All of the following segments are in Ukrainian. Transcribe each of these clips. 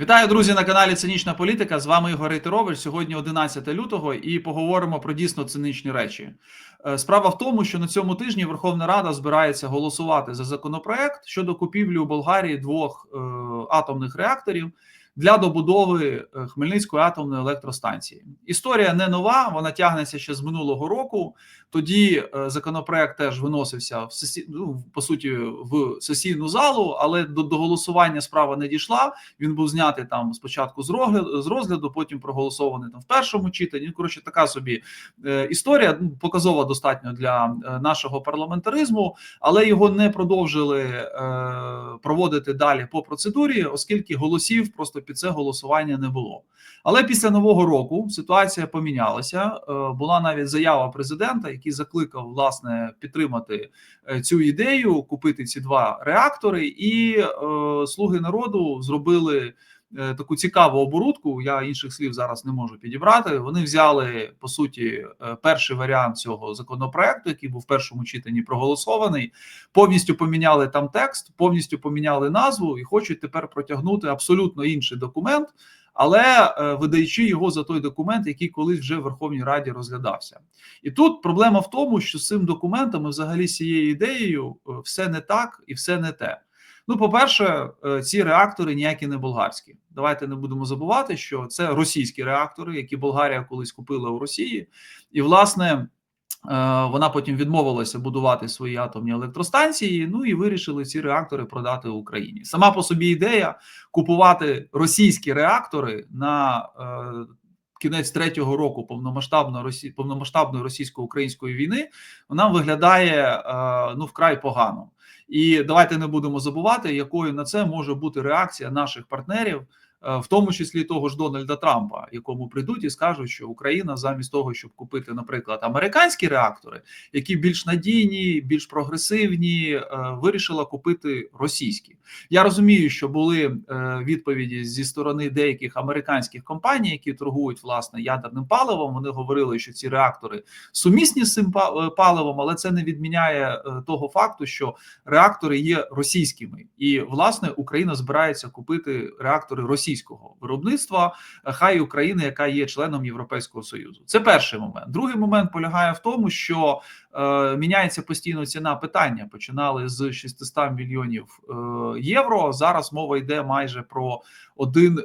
Вітаю, друзі, на каналі Цинічна Політика. З вами Ігор Рейтерович. Сьогодні 11 лютого, і поговоримо про дійсно цинічні речі. Е, Справа в тому, що на цьому тижні Верховна Рада збирається голосувати за законопроект щодо купівлі у Болгарії двох е, атомних реакторів для добудови е, Хмельницької атомної електростанції. Історія не нова, вона тягнеться ще з минулого року. Тоді е, законопроект теж виносився в сесі... ну, по суті в сесійну залу, але до, до голосування справа не дійшла. Він був знятий там спочатку з розгляду, з розгляду, потім проголосований там в першому читанні. Коротше, така собі е, історія ну, показова достатньо для нашого парламентаризму, але його не продовжили проводити далі по процедурі, оскільки голосів просто під це голосування не було. Але після нового року ситуація помінялася. Е, була навіть заява президента, який закликав власне підтримати е, цю ідею, купити ці два реактори, і е, слуги народу зробили. Е, Таку цікаву оборудку, я інших слів зараз не можу підібрати. Вони взяли по суті е, перший варіант цього законопроекту, який був в першому читанні проголосований, повністю поміняли там текст, повністю поміняли назву і хочуть тепер протягнути абсолютно інший документ, але е, видаючи його за той документ, який колись вже в Верховній Раді розглядався. І тут проблема в тому, що з цим документом і взагалі з цією ідеєю все не так і все не те. Ну, по-перше, е, ці реактори ніякі не болгарські. Давайте не будемо забувати, що це російські реактори, які Болгарія колись купила у Росії, і власне. е, Вона потім відмовилася будувати свої атомні електростанції. Ну і вирішили ці реактори продати Україні. Сама по собі ідея купувати російські реактори на е, кінець третього року повномасштабної росі... повномасштабної російсько-української війни. Вона виглядає е, ну вкрай погано. І давайте не будемо забувати, якою на це може бути реакція наших партнерів, в тому числі того ж Дональда Трампа, якому прийдуть і скажуть, що Україна замість того, щоб купити, наприклад, американські реактори, які більш надійні, більш прогресивні, е, вирішила купити російські. Я розумію, що були е, відповіді зі сторони деяких американських компаній, які торгують власне ядерним паливом. Вони говорили, що ці реактори сумісні з цим е, паливом, але це не відміняє е, того факту, що реактори є російськими, і власне Україна збирається купити реактори російського виробництва. е, Хай України, яка є членом Європейського союзу. Це перший момент. Другий момент полягає в тому, що міняється постійно ціна питання. Починали з 600 мільйонів е, євро. Зараз мова йде майже про один е,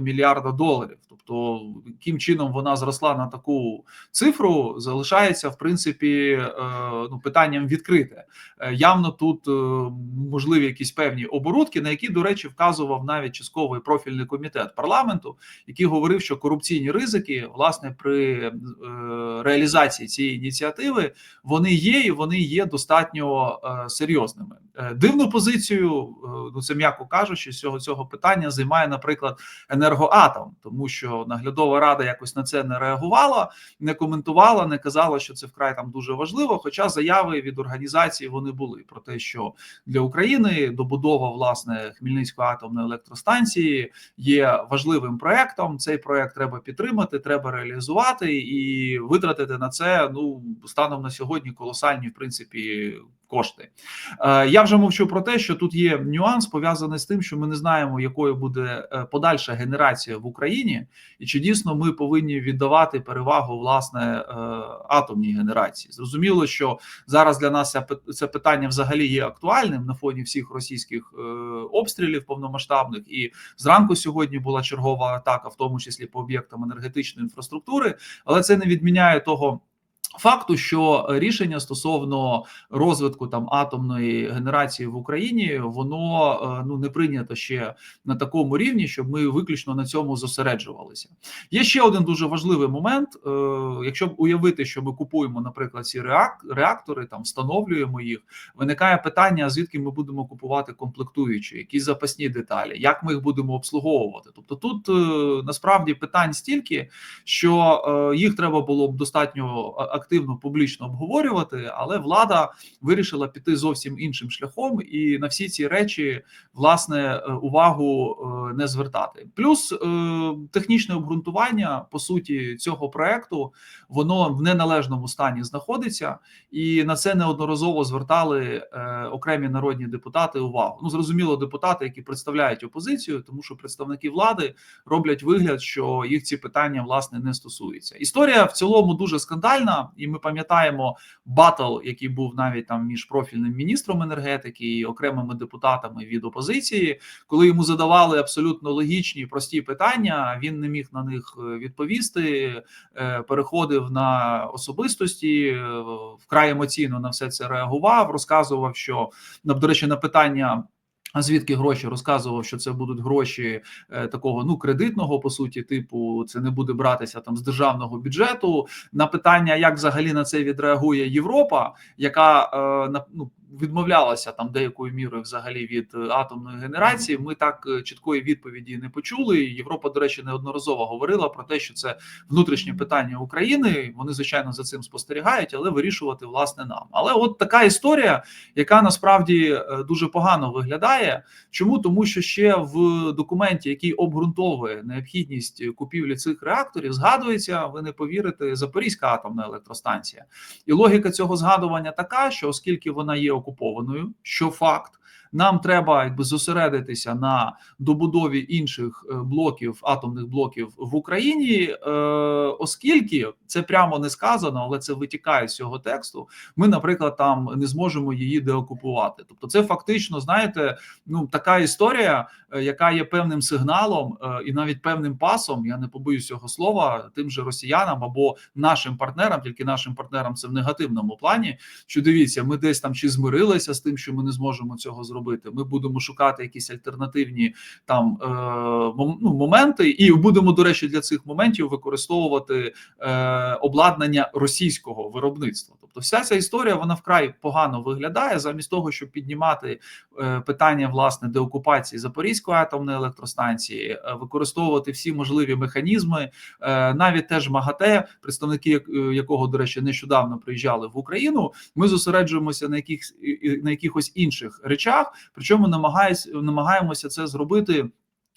мільярда доларів. Тобто, яким чином вона зросла на таку цифру, залишається в принципі е, ну питанням відкрите. Е, Явно тут е, можливі якісь певні оборудки, на які, до речі, вказував навіть частковий профільний комітет парламенту, який говорив, що корупційні ризики власне при е, реалізації цієї ініціативи вони є і вони є достатньо е, серйозними. Е, Дивну позицію, е, ну це м'яко кажучи, з цього цього питання займає, наприклад, енергоатом, тому що наглядова рада якось на це не реагувала, не коментувала, не казала, що це вкрай там дуже важливо. Хоча заяви від організації вони були про те, що для України добудова власне Хмельницької атомної електростанції є важливим проектом. Цей проект треба підтримати, треба реалізувати і витратити на це. Ну станом на сьогодні колосальні, в принципі. Кошти Е, я вже мовчу про те, що тут є нюанс пов'язаний з тим, що ми не знаємо, якою буде е, подальша генерація в Україні, і чи дійсно ми повинні віддавати перевагу власне е, атомній генерації. Зрозуміло, що зараз для нас це питання взагалі є актуальним на фоні всіх російських е, обстрілів повномасштабних. І зранку сьогодні була чергова атака, в тому числі по об'єктам енергетичної інфраструктури, але це не відміняє того. Факту, що рішення стосовно розвитку там атомної генерації в Україні, воно е, ну не прийнято ще на такому рівні, щоб ми виключно на цьому зосереджувалися. Є ще один дуже важливий момент. Е, Якщо уявити, що ми купуємо, наприклад, ці реак- реактори, там встановлюємо їх, виникає питання: звідки ми будемо купувати комплектуючі, які запасні деталі, як ми їх будемо обслуговувати. Тобто, тут е, насправді питань стільки, що їх треба було б достатньо а- активно публічно обговорювати, але влада вирішила піти зовсім іншим шляхом, і на всі ці речі власне е, увагу е, не звертати. Плюс е, технічне обґрунтування по суті цього проекту воно в неналежному стані знаходиться, і на це неодноразово звертали окремі народні депутати увагу. Ну зрозуміло, депутати, які представляють опозицію, тому що представники влади роблять вигляд, що їх ці питання власне не стосуються. Історія в цілому дуже скандальна, і ми пам'ятаємо батл, який був навіть там між профільним міністром енергетики і окремими депутатами від опозиції, коли йому задавали абсолютно логічні прості питання. Він не міг на них е, відповісти, е, переходив на особистості, е, вкрай емоційно на все це реагував. Розказував, що до речі, на питання. А звідки гроші розказував, що це будуть гроші е, такого ну кредитного по суті, типу, це не буде братися там з державного бюджету. На питання, як взагалі на це відреагує Європа, яка е, ну відмовлялася там деякою мірою взагалі від е, атомної генерації. Ми так е, чіткої відповіді не почули. Європа, до речі, неодноразово говорила про те, що це внутрішнє питання України. Вони звичайно за цим спостерігають, але вирішувати власне нам. Але от така історія, яка насправді е, дуже погано виглядає. Чому тому, що ще в документі, який обґрунтовує необхідність купівлі цих реакторів, згадується, ви не повірите, Запорізька атомна електростанція, і логіка цього згадування така, що оскільки вона є окупованою, що факт. Нам треба якби зосередитися на добудові інших е, блоків атомних блоків в Україні, е, оскільки це прямо не сказано, але це витікає з цього тексту. Ми, наприклад, там не зможемо її деокупувати. Тобто, це фактично, знаєте, ну така історія, е, яка є певним сигналом і навіть певним пасом. Я не побоюсь цього слова, тим же росіянам або нашим партнерам, тільки нашим партнерам це в негативному плані. Що дивіться, ми десь там чи змирилися з тим, що ми не зможемо цього зробити. Ми будемо шукати якісь альтернативні там е, ну, моменти, і будемо, до речі, для цих моментів використовувати е, обладнання російського виробництва. Тобто, вся ця історія вона вкрай погано виглядає, замість того, щоб піднімати е, питання власне деокупації Запорізької атомної електростанції, е, використовувати всі можливі механізми, е, навіть теж МАГАТЕ, представники е, якого, до речі, нещодавно приїжджали в Україну. Ми зосереджуємося на яких на якихось інших речах, причому намагаємося це зробити.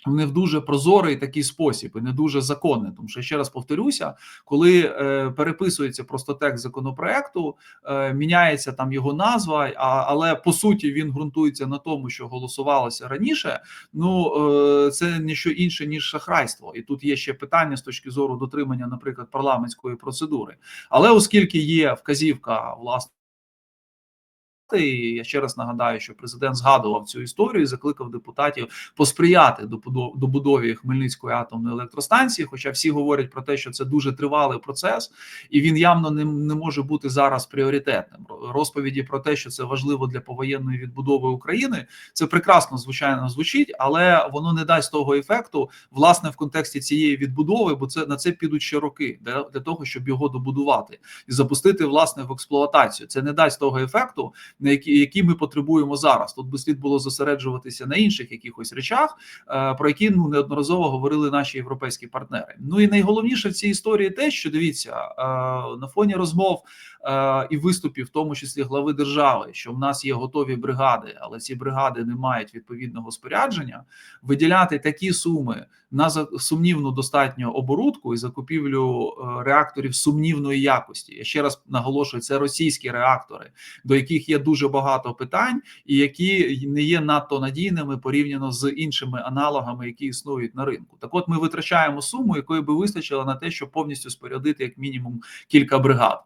Не в дуже прозорий такий спосіб і не дуже законний. Тому що ще раз повторюся, коли е, переписується просто текст законопроекту, е, міняється там його назва, а, але по суті він ґрунтується на тому, що голосувалося раніше. Ну е, це не що інше ніж шахрайство, і тут є ще питання з точки зору дотримання, наприклад, парламентської процедури. Але оскільки є вказівка власне. І я ще раз нагадаю, що президент згадував цю історію і закликав депутатів посприяти добудові Хмельницької атомної електростанції. Хоча всі говорять про те, що це дуже тривалий процес, і він явно не, не може бути зараз пріоритетним. Розповіді про те, що це важливо для повоєнної відбудови України, це прекрасно звичайно звучить, але воно не дасть того ефекту, власне, в контексті цієї відбудови, бо це на це підуть ще роки для, для того, щоб його добудувати і запустити власне в експлуатацію. Це не дасть того ефекту на які які ми потребуємо зараз. Тут би слід було зосереджуватися на інших якихось речах, е, про які ну неодноразово говорили наші європейські партнери. Ну і найголовніше в цій історії те, що дивіться е, на фоні розмов і виступів, в тому числі глави держави, що в нас є готові бригади, але ці бригади не мають відповідного спорядження. Виділяти такі суми на сумнівну достатню оборудку і закупівлю реакторів сумнівної якості. Я ще раз наголошую, це російські реактори, до яких є дуже багато питань, і які не є надто надійними порівняно з іншими аналогами, які існують на ринку. Так, от ми витрачаємо суму, якої би вистачило на те, щоб повністю спорядити як мінімум кілька бригад.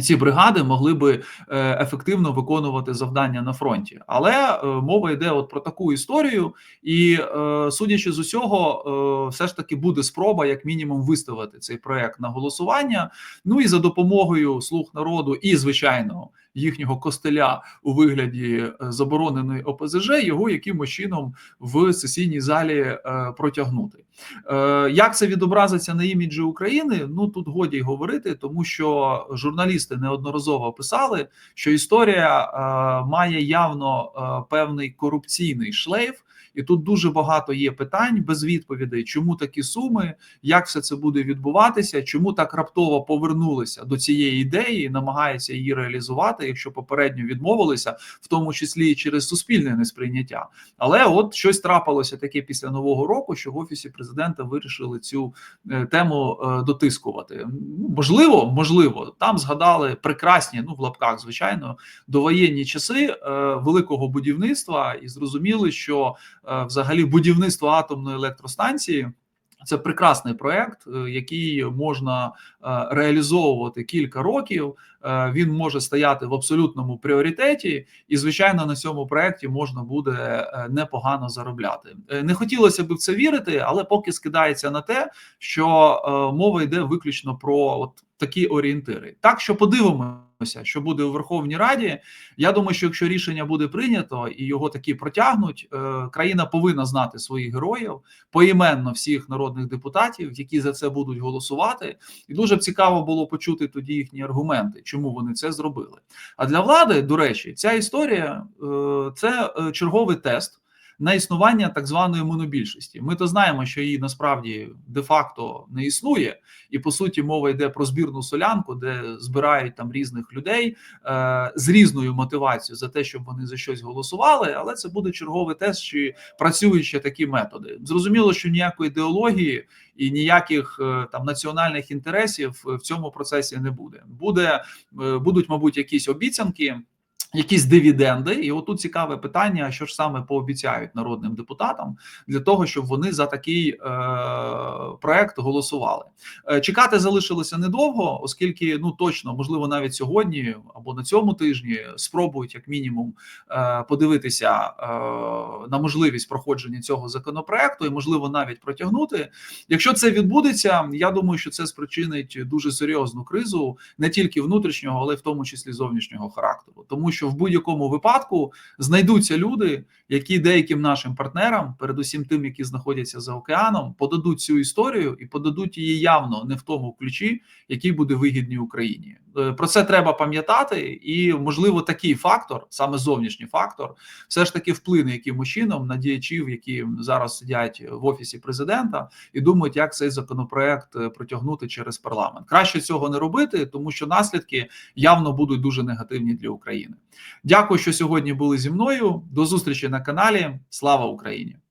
Ці бригади могли би е, ефективно виконувати завдання на фронті, але е, мова йде от про таку історію, і е, судячи з усього, все ж таки буде спроба, як мінімум, виставити цей проект на голосування. Ну і за допомогою слуг народу, і звичайно їхнього костеля у вигляді е, забороненої ОПЗЖ, його якимось чином в сесійній залі е, протягнути. Е, Як це відобразиться на іміджі України? Ну тут годі й говорити, тому що журналісти неодноразово писали, що історія має явно певний корупційний шлейф. І тут дуже багато є питань без відповідей, чому такі суми, як все це буде відбуватися, чому так раптово повернулися до цієї ідеї, і намагаються її реалізувати, якщо попередньо відмовилися, в тому числі і через суспільне несприйняття. Але от щось трапилося таке після нового року, що в офісі президента вирішили цю е, тему е, дотискувати. Можливо, можливо, там згадали прекрасні, ну в лапках, звичайно, довоєнні часи е, великого будівництва, і зрозуміли, що взагалі будівництво атомної електростанції. Це прекрасний проект, е, який можна е, реалізовувати кілька років. Е, Він може стояти в абсолютному пріоритеті, і звичайно, на цьому проекті можна буде е, непогано заробляти. Е, Не хотілося б в це вірити, але поки скидається на те, що е, мова йде виключно про от такі орієнтири. Так що подивимося, що буде у Верховній Раді. Я думаю, що якщо рішення буде прийнято і його таки протягнуть, е, країна повинна знати своїх героїв поіменно всіх народних депутатів, які за це будуть голосувати. І дуже б цікаво було почути тоді їхні аргументи, чому вони це зробили. А для влади, до речі, ця історія е, це е, черговий тест. На існування так званої монобільшості, ми то знаємо, що її насправді де-факто не існує, і по суті мова йде про збірну солянку, де збирають там різних людей е, з різною мотивацією за те, щоб вони за щось голосували. Але це буде черговий тест, чи працюють ще такі методи. Зрозуміло, що ніякої ідеології і ніяких е, там національних інтересів в цьому процесі не буде. Буде е, будуть, мабуть, якісь обіцянки. Якісь дивіденди, і отут цікаве питання: що ж саме пообіцяють народним депутатам для того, щоб вони за такий е, проект голосували. Е, чекати залишилося недовго, оскільки ну точно можливо навіть сьогодні або на цьому тижні спробують як мінімум е, подивитися е, на можливість проходження цього законопроекту і можливо навіть протягнути. Якщо це відбудеться, я думаю, що це спричинить дуже серйозну кризу не тільки внутрішнього, але й в тому числі зовнішнього характеру, тому що в будь-якому випадку знайдуться люди, які деяким нашим партнерам, передусім тим, які знаходяться за океаном, подадуть цю історію і подадуть її явно не в тому ключі, який буде вигідний Україні. Е, Про це треба пам'ятати, і можливо такий фактор, саме зовнішній фактор, все ж таки вплине якимось чином на діячів, які зараз сидять в офісі президента і думають, як цей законопроект е, протягнути через парламент. Краще цього не робити, тому що наслідки явно будуть дуже негативні для України. Дякую, що сьогодні були зі мною. До зустрічі на каналі. Слава Україні!